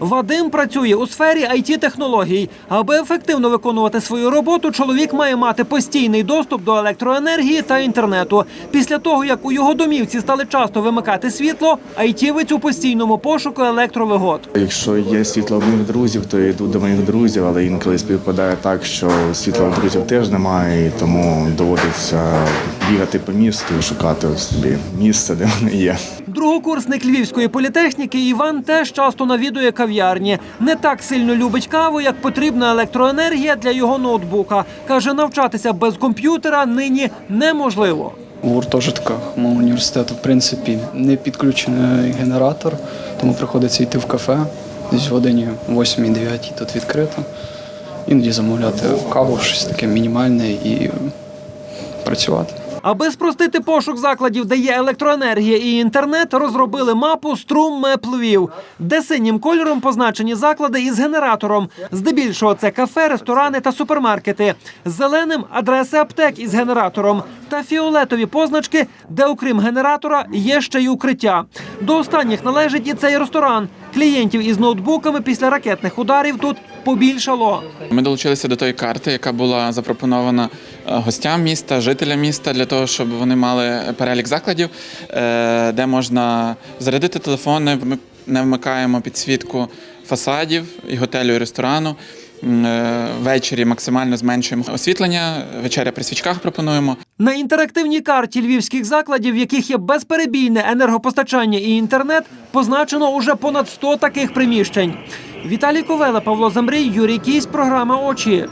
Вадим працює у сфері it технологій. Аби ефективно виконувати свою роботу, чоловік має мати постійний доступ до електроенергії та інтернету. Після того, як у його домівці стали часто вимикати світло, айтівець у постійному пошуку електровигод. Якщо є світло у моїх друзів, то я йду до моїх друзів, але інколи співпадає так, що світла у друзів теж немає, і тому доводиться бігати по місту і шукати собі місце, де вони є. Другокурсник Львівської політехніки Іван теж часто навідує кав'ярні. Не так сильно любить каву, як потрібна електроенергія для його ноутбука. Каже, навчатися без комп'ютера нині неможливо. У гуртожитках мого університету, в принципі, не підключений генератор, тому приходиться йти в кафе десь в годині 8-9 тут відкрито. Іноді замовляти каву, щось таке мінімальне і працювати. Аби спростити пошук закладів, де є електроенергія і інтернет, розробили мапу Струм Меп Львів, де синім кольором позначені заклади із генератором. Здебільшого це кафе, ресторани та супермаркети. Зеленим адреси аптек із генератором та фіолетові позначки, де окрім генератора є ще й укриття. До останніх належить і цей ресторан. Клієнтів із ноутбуками після ракетних ударів тут побільшало. Ми долучилися до тої карти, яка була запропонована е, гостям міста, жителям міста, для того, щоб вони мали перелік закладів, е, де можна зарядити телефони. Ми не вмикаємо підсвітку фасадів і готелю, і ресторану. Е, Ввечері максимально зменшуємо освітлення. Вечеря при свічках пропонуємо. На інтерактивній карті львівських закладів, в яких є безперебійне енергопостачання і інтернет, позначено уже понад 100 таких приміщень. Віталій Ковела, Павло Замрій, Юрій Кісь, програма Очі.